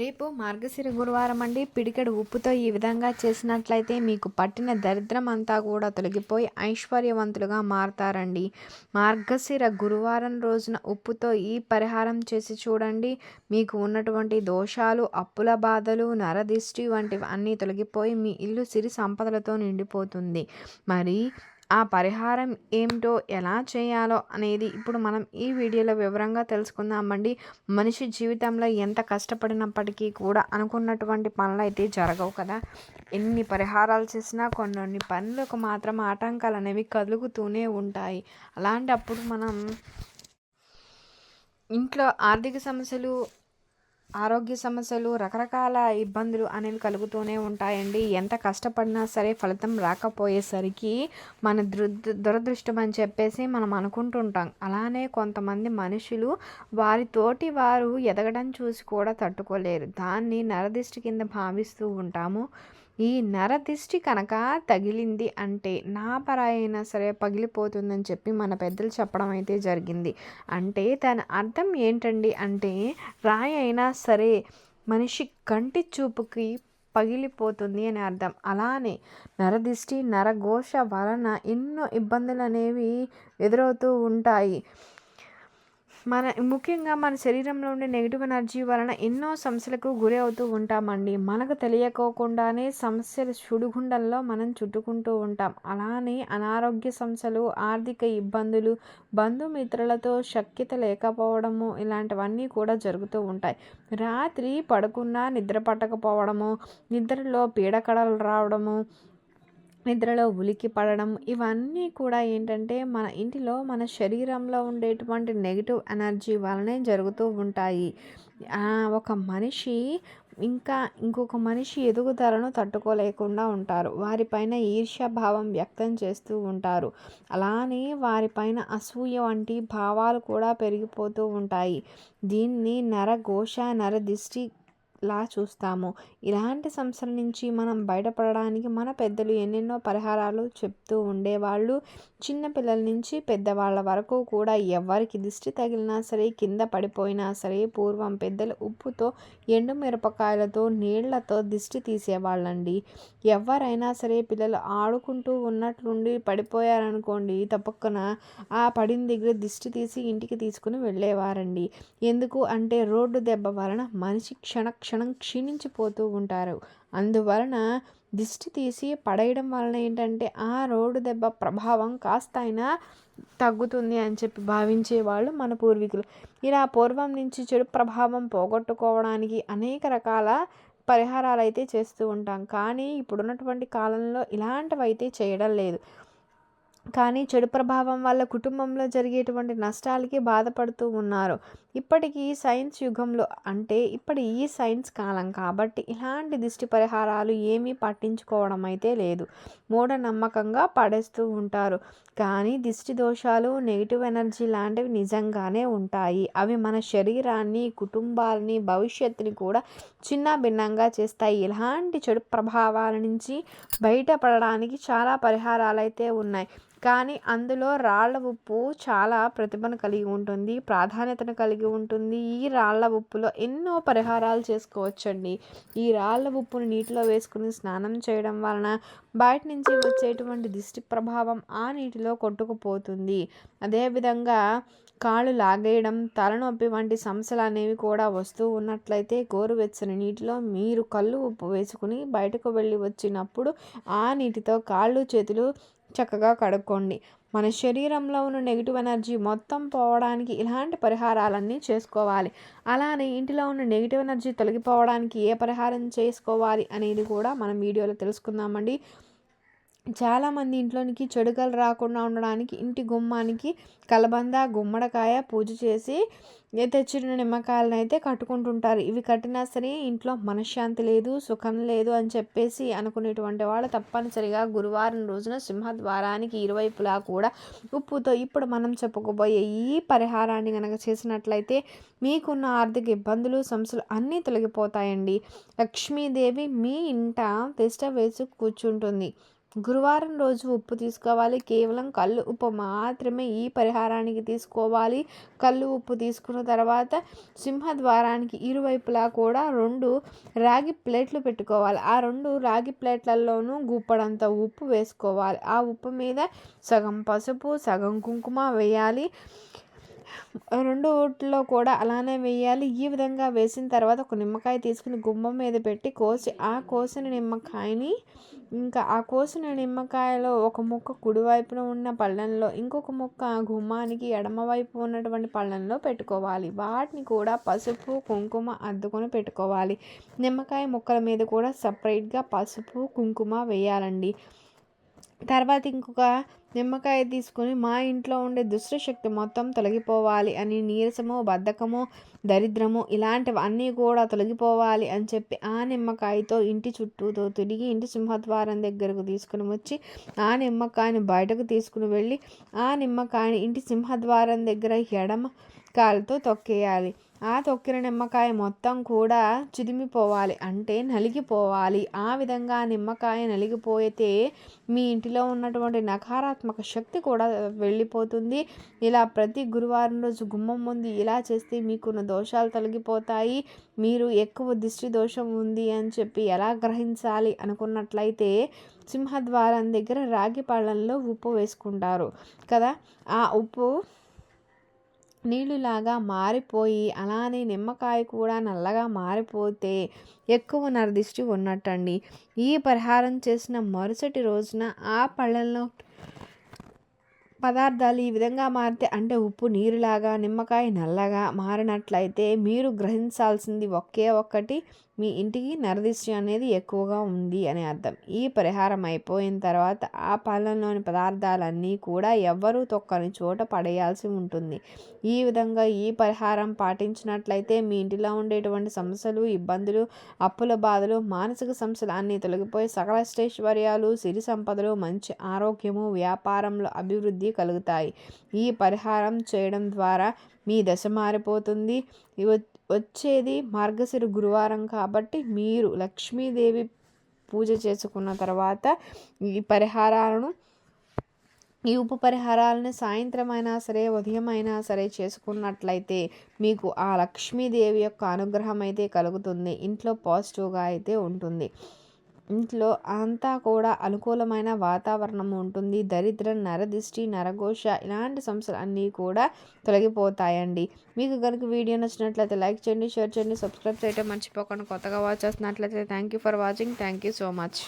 రేపు మార్గశిర గురువారం అండి. పిడికెడు ఉప్పుతో ఈ విధంగా చేసినట్లయితే మీకు పట్టిన దరిద్రం అంతా కూడా తొలగిపోయి ఐశ్వర్యవంతులుగా మారతారండి. మార్గశిర గురువారం రోజున ఉప్పుతో ఈ పరిహారం చేసి చూడండి. మీకు ఉన్నటువంటి దోషాలు అప్పుల బాధలు నరదిష్టి వంటివి అన్నీ తొలగిపోయి మీ ఇల్లు సిరి సంపదలతో నిండిపోతుంది. మరి ఆ పరిహారం ఏమిటో ఎలా చేయాలో అనేది ఇప్పుడు మనం ఈ వీడియోలో వివరంగా తెలుసుకుందామండి. మనిషి జీవితంలో ఎంత కష్టపడినప్పటికీ కూడా అనుకున్నటువంటి పనులు అయితే జరగవు కదా. ఎన్ని పరిహారాలు చేసినా కొన్ని పనులకు మాత్రం ఆటంకాలు అనేవి కలుగుతూనే ఉంటాయి. అలాంటప్పుడు మనం ఇంట్లో ఆర్థిక సమస్యలు ఆరోగ్య సమస్యలు రకరకాల ఇబ్బందులు అనేవి కలుగుతూనే ఉంటాయండి. ఎంత కష్టపడినా సరే ఫలితం రాకపోయేసరికి మన దృ దురదృష్టం అని చెప్పేసి మనం అనుకుంటుంటాం. అలానే కొంతమంది మనుషులు వారితోటి వారు ఎదగడం చూసి కూడా తట్టుకోలేరు. దాన్ని నరదిష్టి కింద భావిస్తూ ఉంటాము. ఈ నరదిష్టి కనుక తగిలింది అంటే నా పరాయి అయినా సరే పగిలిపోతుందని చెప్పి మన పెద్దలు చెప్పడం అయితే జరిగింది. అంటే దాని అర్థం ఏంటండి అంటే రాయి అయినా సరే మనిషి కంటి చూపుకి పగిలిపోతుంది అని అర్థం. అలానే నరదిష్టి నరఘోష వలన ఎన్నో ఇబ్బందులు అనేవి ఎదురవుతూ ఉంటాయి. మన ముఖ్యంగా మన శరీరంలో ఉండే నెగిటివ్ ఎనర్జీ వలన ఎన్నో సమస్యలకు గురి అవుతూ ఉంటామండి. మనకు తెలియకోకుండానే సమస్యల సుడిగుండంలో మనం చుట్టుకుంటూ ఉంటాం. అలానే అనారోగ్య సమస్యలు ఆర్థిక ఇబ్బందులు బంధుమిత్రులతో శక్యత లేకపోవడము ఇలాంటివన్నీ కూడా జరుగుతూ ఉంటాయి. రాత్రి పడుకున్నా నిద్ర పట్టకపోవడము నిద్రలో పీడకడలు రావడము నిద్రలో ఉలికి పడడం ఇవన్నీ కూడా ఏంటంటే మన ఇంటిలో మన శరీరంలో ఉండేటువంటి నెగిటివ్ ఎనర్జీ వలనే జరుగుతూ ఉంటాయి. ఒక మనిషి ఇంకా ఇంకొక మనిషి ఎదుగుదలను తట్టుకోలేకుండా ఉంటారు. వారిపైన ఈర్ష్యాభావం వ్యక్తం చేస్తూ ఉంటారు. అలానే వారిపైన అసూయ వంటి భావాలు కూడా పెరిగిపోతూ ఉంటాయి. దీన్ని నరఘోష నరదిష్టి లా చూస్తాము. ఇలాంటి సమస్యల నుంచి మనం బయటపడడానికి మన పెద్దలు ఎన్నెన్నో పరిహారాలు చెప్తూ ఉండేవాళ్ళు. చిన్నపిల్లల నుంచి పెద్దవాళ్ళ వరకు కూడా ఎవరికి దిష్టి తగిలినా సరే కింద పడిపోయినా సరే పూర్వం పెద్దలు ఉప్పుతో ఎండు మిరపకాయలతో నీళ్ళతో దిష్టి తీసేవాళ్ళండి. ఎవరైనా సరే పిల్లలు ఆడుకుంటూ ఉన్నట్లుండి పడిపోయారనుకోండి తప్పక్కన ఆ పడిన దగ్గర దిష్టి తీసి ఇంటికి తీసుకుని వెళ్ళేవారండి. ఎందుకు అంటే రోడ్డు దెబ్బ వలన మనిషి క్షణ క్షణం క్షీణించిపోతూ ఉంటారు. అందువలన దిష్టి తీసి పడేయడం వలన ఏంటంటే ఆ రోడ్డు దెబ్బ ప్రభావం కాస్త అయినా తగ్గుతుంది అని చెప్పి భావించేవాళ్ళు మన పూర్వీకులు. ఇలా పూర్వం నుంచి చెడు ప్రభావం పోగొట్టుకోవడానికి అనేక రకాల పరిహారాలు అయితే చేస్తూ ఉంటాం. కానీ ఇప్పుడున్నటువంటి కాలంలో ఇలాంటివి అయితే చేయడం లేదు. కానీ చెడు ప్రభావం వల్ల కుటుంబంలో జరిగేటువంటి నష్టాలకి బాధపడుతూ ఉన్నారు. ఇప్పటికీ సైన్స్ యుగంలో అంటే ఇప్పటి ఈ సైన్స్ కాలం కాబట్టి ఇలాంటి దిష్టి పరిహారాలు ఏమీ పట్టించుకోవడం అయితే లేదు. మూఢనమ్మకంగా పడేస్తూ ఉంటారు. కానీ దిష్టి దోషాలు నెగిటివ్ ఎనర్జీ లాంటివి నిజంగానే ఉంటాయి. అవి మన శరీరాన్ని కుటుంబాలని భవిష్యత్తుని కూడా చిన్న భిన్నంగా చేస్తాయి. ఇలాంటి చెడు ప్రభావాల నుంచి బయటపడడానికి చాలా పరిహారాలు అయితే ఉన్నాయి. కానీ అందులో రాళ్ళ ఉప్పు చాలా ప్రతిభను కలిగి ఉంటుంది ప్రాధాన్యతను కలిగి ఉంటుంది. ఈ రాళ్ళ ఉప్పులో ఎన్నో పరిహారాలు చేసుకోవచ్చండి. ఈ రాళ్ళ ఉప్పును నీటిలో వేసుకుని స్నానం చేయడం వలన బయట నుంచి వచ్చేటువంటి దిష్టి ప్రభావం ఆ నీటిలో కొట్టుకుపోతుంది. అదేవిధంగా కాళ్ళు లాగేయడం తలనొప్పి వంటి సమస్యలు అనేవి కూడా వస్తూ ఉన్నట్లయితే గోరువెచ్చని నీటిలో మీరు కళ్ళు ఉప్పు వేసుకుని బయటకు వెళ్ళి వచ్చినప్పుడు ఆ నీటితో కాళ్ళు చేతులు చక్కగా కడుక్కోండి. మన శరీరంలో ఉన్న నెగిటివ్ ఎనర్జీ మొత్తం పోవడానికి ఇలాంటి పరిహారాలన్నీ చేసుకోవాలి. అలానే ఇంటిలో ఉన్న నెగిటివ్ ఎనర్జీ తొలగిపోవడానికి ఏ పరిహారం చేసుకోవాలి అనేది కూడా మనం వీడియోలో తెలుసుకుందామండి. చాలామంది ఇంట్లోనికి చెడుకలు రాకుండా ఉండడానికి ఇంటి గుమ్మానికి కలబంద గుమ్మడికాయ పూజ చేసి తెచ్చిన నిమ్మకాయలను అయితే కట్టుకుంటుంటారు. ఇవి కట్టినా సరే ఇంట్లో మనశ్శాంతి లేదు సుఖం లేదు అని చెప్పేసి అనుకునేటువంటి వాళ్ళు తప్పనిసరిగా గురువారం రోజున సింహద్వారానికి ఇరువైపులా కూడా ఉప్పుతో ఇప్పుడు మనం చెప్పుకోబోయే ఈ పరిహారాన్ని కనుక చేసినట్లయితే మీకున్న ఆర్థిక ఇబ్బందులు సమస్యలు అన్నీ తొలగిపోతాయండి. లక్ష్మీదేవి మీ ఇంట తిష్ట వేసి కూర్చుంటుంది. గురువారం రోజు ఉప్పు తీసుకోవాలి. కేవలం కళ్ళు ఉప్పు మాత్రమే ఈ పరిహారానికి తీసుకోవాలి. కళ్ళు ఉప్పు తీసుకున్న తర్వాత సింహద్వారానికి ఇరువైపులా కూడా రెండు రాగి ప్లేట్లు పెట్టుకోవాలి. ఆ రెండు రాగి ప్లేట్లలోనూ గుప్పడంత ఉప్పు వేసుకోవాలి. ఆ ఉప్పు మీద సగం పసుపు సగం కుంకుమ వేయాలి. రెండు ఊట్లో కూడా అలానే వేయాలి. ఈ విధంగా వేసిన తర్వాత ఒక నిమ్మకాయ తీసుకుని గుమ్మం మీద పెట్టి కోసి ఆ కోసిన నిమ్మకాయని ఇంకా ఆ కోసిన నిమ్మకాయలో ఒక ముక్క కుడివైపున ఉన్న పళ్ళంలో ఇంకొక ముక్క గుమ్మానికి ఎడమవైపు ఉన్నటువంటి పళ్ళంలో పెట్టుకోవాలి. వాటిని కూడా పసుపు కుంకుమ అద్దుకొని పెట్టుకోవాలి. నిమ్మకాయ ముక్కల మీద కూడా సపరేట్గా పసుపు కుంకుమ వేయాలండి. తర్వాత ఇంకొక నిమ్మకాయ తీసుకొని మా ఇంట్లో ఉండే దుష్టశక్తి మొత్తం తొలగిపోవాలి అని నీరసము బద్ధకము దరిద్రము ఇలాంటివన్నీ కూడా తొలగిపోవాలి అని చెప్పి ఆ నిమ్మకాయతో ఇంటి చుట్టూతో తిరిగి ఇంటి సింహద్వారం దగ్గరకు తీసుకుని వచ్చి ఆ నిమ్మకాయని బయటకు తీసుకుని వెళ్ళి ఆ నిమ్మకాయని ఇంటి సింహద్వారం దగ్గర ఎడమ కాలుతో తొక్కేయాలి. ఆ తొక్కిన నిమ్మకాయ మొత్తం కూడా చిదిమిపోవాలి అంటే నలిగిపోవాలి. ఆ విధంగా నిమ్మకాయ నలిగిపోయితే మీ ఇంటిలో ఉన్నటువంటి నకారాత్మక శక్తి కూడా వెళ్ళిపోతుంది. ఇలా ప్రతి గురువారం రోజు గుమ్మం ముందు ఇలా చేస్తే మీకున్న దోషాలు తొలగిపోతాయి. మీరు ఎక్కువ దిష్టి దోషం ఉంది అని చెప్పి ఎలా గ్రహించాలి అనుకున్నట్లయితే సింహద్వారం దగ్గర రాగి పళ్ళల్లో ఉప్పు వేసుకుంటారు కదా. ఆ ఉప్పు నీళ్ళులాగా మారిపోయి అలానే నిమ్మకాయ కూడా నల్లగా మారిపోతే ఎక్కువ నరదిష్టి ఉన్నట్టండి. ఈ పరిహారం చేసిన మరుసటి రోజున ఆ పళ్ళల్లో పదార్థాలు ఈ విధంగా మారితే అంటే ఉప్పు నీరులాగా నిమ్మకాయ నల్లగా మారినట్లయితే మీరు గ్రహించాల్సింది ఒకే ఒక్కటి మీ ఇంటికి నరదిష్టి అనేది ఎక్కువగా ఉంది అని అర్థం. ఈ పరిహారం అయిపోయిన తర్వాత ఆ పళ్ళంలోని పదార్థాలన్నీ కూడా ఎవ్వరూ తొక్కని చోట పడేయాల్సి ఉంటుంది. ఈ విధంగా ఈ పరిహారం పాటించినట్లయితే మీ ఇంటిలో ఉండేటువంటి సమస్యలు ఇబ్బందులు అప్పుల బాధలు మానసిక సమస్యలు అన్నీ తొలగిపోయి సకల శ్రేష్వర్యాలు సిరి సంపదలు మంచి ఆరోగ్యము వ్యాపారంలో అభివృద్ధి కలుగుతాయి. ఈ పరిహారం చేయడం ద్వారా మీ దశ మారిపోతుంది. వచ్చేది మార్గశిర గురువారం కాబట్టి మీరు లక్ష్మీదేవి పూజ చేసుకున్న తర్వాత ఈ పరిహారాలను ఈ ఉప పరిహారాలను సాయంత్రం అయినా సరే ఉదయం అయినా సరే చేసుకున్నట్లయితే మీకు ఆ లక్ష్మీదేవి యొక్క అనుగ్రహం అయితే కలుగుతుంది. ఇంట్లో పాజిటివ్గా అయితే ఉంటుంది. ఇంట్లో అంతా కూడా అనుకూలమైన వాతావరణం ఉంటుంది. దరిద్రం నరదిష్టి నరఘోష ఇలాంటి సమస్యలు అన్నీ కూడా తొలగిపోతాయండి. మీకు కనుక వీడియో నచ్చినట్లయితే లైక్ చేయండి షేర్ చేయండి సబ్స్క్రైబ్ చేయడం మర్చిపోకుండా కొత్తగా వాచ్ చేస్తున్నట్లయితే thank you for watching thank you so much